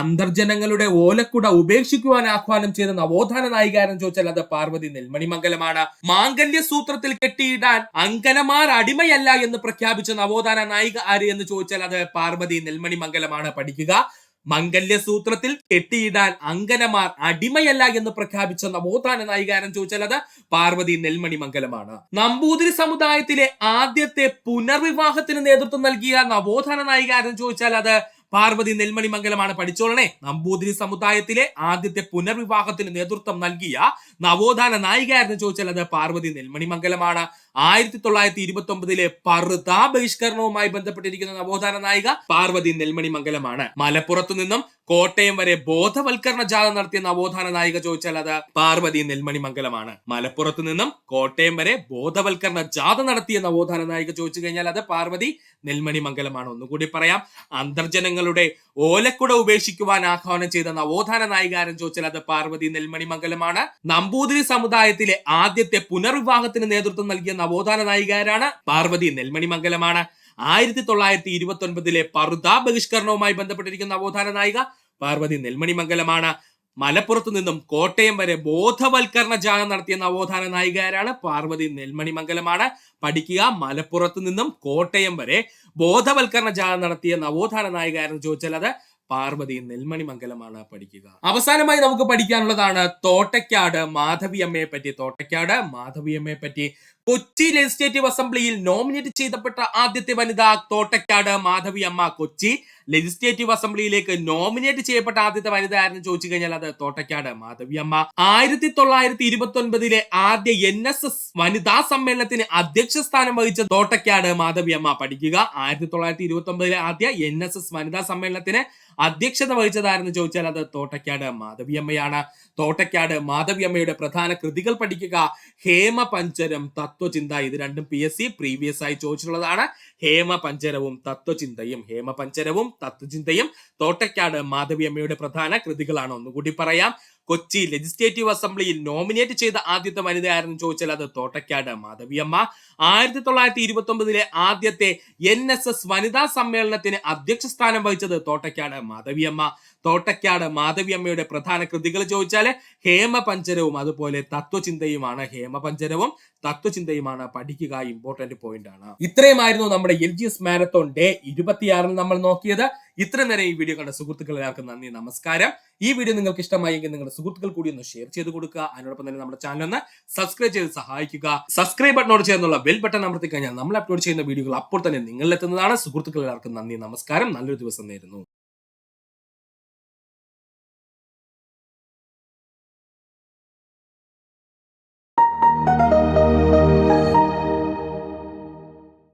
A: അന്തർജനങ്ങളുടെ ഓലക്കുട ഉപേക്ഷിക്കുവാൻ ആഹ്വാനം ചെയ്ത നവോത്ഥാന നായികാരെന്ന് ചോദിച്ചാൽ അത് പാർവതി നെൽമണി മംഗലമാണ് മാംഗല്യ സൂത്രത്തിൽ കെട്ടിയിടാൻ അങ്കനമാർ അടിമയല്ല എന്ന് പ്രഖ്യാപിച്ച നവോത്ഥാന നായിക ആര് എന്ന് ചോദിച്ചാൽ അത് പാർവതി നെൽമണി മംഗലമാണ് പഠിക്കുക. മംഗല്യ സൂത്രത്തിൽ കെട്ടിയിടാൻ അങ്കനമാർ അടിമയല്ല എന്ന് പ്രഖ്യാപിച്ച നവോത്ഥാന നായികാരൻ ചോദിച്ചാൽ അത് പാർവതി നെൽമണി മംഗലമാണ്. നമ്പൂതിരി സമുദായത്തിലെ ആദ്യത്തെ പുനർവിവാഹത്തിന് നേതൃത്വം നൽകിയ നവോത്ഥാന നായികാരൻ ചോദിച്ചാൽ അത് പാർവതി നെൽമണി മംഗലമാണ്. പഠിച്ചോളണേ. നമ്പൂതിരി സമുദായത്തിലെ ആദ്യത്തെ പുനർവിവാഹത്തിന് നേതൃത്വം നൽകിയ നവോത്ഥാന നായികയായിരുന്നു ചോദിച്ചാൽ അത് പാർവതി നെൽമണി മംഗലമാണ്. ആയിരത്തി തൊള്ളായിരത്തി ഇരുപത്തി ഒമ്പതിലെ പർദ ബഹിഷ്കരണവുമായി ബന്ധപ്പെട്ടിരിക്കുന്ന നവോത്ഥാന നായിക പാർവതി നെൽമണി മംഗലമാണ്. മലപ്പുറത്തു നിന്നും കോട്ടയം വരെ ബോധവൽക്കരണ ജാഥ നടത്തിയ നവോത്ഥാന നായിക ചോദിച്ചാൽ അത് പാർവതി നെൽമണി മംഗലമാണ്. മലപ്പുറത്ത് നിന്നും കോട്ടയം വരെ ബോധവൽക്കരണ ജാഥ നടത്തിയ നവോത്ഥാന നായിക ചോദിച്ചു കഴിഞ്ഞാൽ അത് പാർവതി നെൽമണി മംഗലമാണ്. ഒന്നുകൂടി പറയാം അന്തർജനങ്ങളുടെ ഓലക്കുട ഉപേക്ഷിക്കുവാൻ ആഹ്വാനം ചെയ്ത നവോത്ഥാന നായികാരൻ ചോദിച്ചാൽ അത് പാർവതി നെൽമണി മംഗലമാണ്. നമ്പൂതിരി സമുദായത്തിലെ ആദ്യത്തെ പുനർവിവാഹത്തിന് നേതൃത്വം നൽകിയ നവോത്ഥാന നായികാരാണ് പാർവതി നെൽമണി മംഗലമാണ്. ആയിരത്തി തൊള്ളായിരത്തി ഇരുപത്തി ഒൻപതിലെ പർദ ബഹിഷ്കരണവുമായി ബന്ധപ്പെട്ടിരിക്കുന്ന നവോത്ഥാന നായിക പാർവതി നെൽമണി മംഗലമാണ്. മലപ്പുറത്ത് നിന്നും കോട്ടയം വരെ ബോധവൽക്കരണ ജാഥ നടത്തിയ നവോത്ഥാന നായികയാരാണ് പാർവതി നെൽമണി മംഗലമാണ്. പഠിക്കുക മലപ്പുറത്ത് നിന്നും കോട്ടയം വരെ ബോധവൽക്കരണ ജാഥ നടത്തിയ നവോത്ഥാന നായികയാരെന്ന് ചോദിച്ചാൽ അത് പാർവതി നെൽമണി മംഗലമാണ് പഠിക്കുക. അവസാനമായി നമുക്ക് പഠിക്കാനുള്ളതാണ് തോട്ടയ്ക്കാട് മാധവിയമ്മയെ പറ്റി. തോട്ടയ്ക്കാട് മാധവിയമ്മയെ പറ്റി. കൊച്ചി ലെജിസ്ലേറ്റീവ് അസംബ്ലിയിൽ നോമിനേറ്റ് ചെയ്തപ്പെട്ട ആദ്യത്തെ വനിത തോട്ടയ്ക്കാട് മാധവിയമ്മ കൊച്ചി. ലെജിസ്ലേറ്റീവ് അസംബ്ലിയിലേക്ക് നോമിനേറ്റ് ചെയ്യപ്പെട്ട ആദ്യത്തെ വനിത ആരെന്ന് ചോദിച്ചു കഴിഞ്ഞാൽ അത് തോട്ടയ്ക്കാട് മാധവിയമ്മ. ആയിരത്തി തൊള്ളായിരത്തി ഇരുപത്തി ഒൻപതിലെ ആദ്യ എൻ എസ് എസ് വനിതാ സമ്മേളനത്തിന് അധ്യക്ഷ സ്ഥാനം വഹിച്ച തോട്ടയ്ക്കാട് മാധവിയമ്മ പഠിക്കുക. ആയിരത്തി തൊള്ളായിരത്തി ഇരുപത്തി ഒമ്പതിലെ ആദ്യ എൻ എസ് എസ് വനിതാ സമ്മേളനത്തിന് അധ്യക്ഷത വഹിച്ചതാരെന്ന് ചോദിച്ചാൽ അത് തോട്ടയ്ക്കാട് മാധവിയമ്മയാണ്. തോട്ടയ്ക്കാട് മാധവിയമ്മയുടെ പ്രധാന കൃതികൾ പഠിക്കുക. ഹേമ പഞ്ചരം തത്വചിന്ത ഇത് രണ്ടും പി എസ് സി പ്രീവിയസ് ആയി ചോദിച്ചിട്ടുള്ളതാണ്. ഹേമ പഞ്ചരവും തത്വചിന്തയും. ഹേമ പഞ്ചരവും തത്വചിന്തയും തോട്ടയ്ക്കാട് മാധവിയമ്മയുടെ പ്രധാന കൃതികളാണ്. ഒന്നുകൂടി പറയാം. കൊച്ചി ലെജിസ്ലേറ്റീവ് അസംബ്ലിയിൽ നോമിനേറ്റ് ചെയ്ത ആദ്യത്തെ വനിത ആരെന്ന് ചോദിച്ചാൽ അത് തോട്ടയ്ക്കാട് മാധവിയമ്മ. ആയിരത്തി തൊള്ളായിരത്തി ഇരുപത്തി ഒമ്പതിലെ ആദ്യത്തെ എൻ എസ് എസ് വനിതാ സമ്മേളനത്തിന് അധ്യക്ഷ സ്ഥാനം വഹിച്ചത് തോട്ടയ്ക്കാട് മാധവിയമ്മ. തോട്ടയ്ക്കാട് മാധവിയമ്മയുടെ പ്രധാന കൃതികൾ ചോദിച്ചാൽ ഹേമപഞ്ചരവും അതുപോലെ തത്വചിന്തയുമാണ് ഹേമപഞ്ചരവും തത്വചിന്തയുമാണ് പഠിക്കുക ഇമ്പോർട്ടന്റ് പോയിന്റ് ആണ്. ഇത്രയുമായിരുന്നു നമ്മുടെ L G S marathon day ഇരുപത്തിയാറിൽ നമ്മൾ നോക്കിയത്. ഇത്ര നേരം ഈ വീഡിയോ കണ്ട സുഹൃത്തുക്കൾ എല്ലാവർക്കും നന്ദി നമസ്കാരം. ഈ വീഡിയോ നിങ്ങൾക്ക് ഇഷ്ടമായെങ്കിൽ നിങ്ങളുടെ സുഹൃത്തുക്കൾ കൂടി ഒന്ന് ഷെയർ ചെയ്ത് കൊടുക്കുക. അതിനോടൊപ്പം തന്നെ നമ്മുടെ ചാനൽ ഒന്ന് സബ്സ്ക്രൈബ് ചെയ്ത് സഹായിക്കുക. സബ്സ്ക്രൈബ് ബട്ടണോട് ചേർന്നുള്ള ബെൽ ബട്ടൺ അമർത്തി കഴിഞ്ഞാൽ നമ്മൾ അപ്ലോഡ് ചെയ്യുന്ന വീഡിയോകൾ അപ്പോൾ തന്നെ നിങ്ങളിലെത്തുന്നതാണ് സുഹൃത്തുക്കൾ എല്ലാവർക്കും നന്ദി നമസ്കാരം. നല്ലൊരു ദിവസം നേരുന്നു.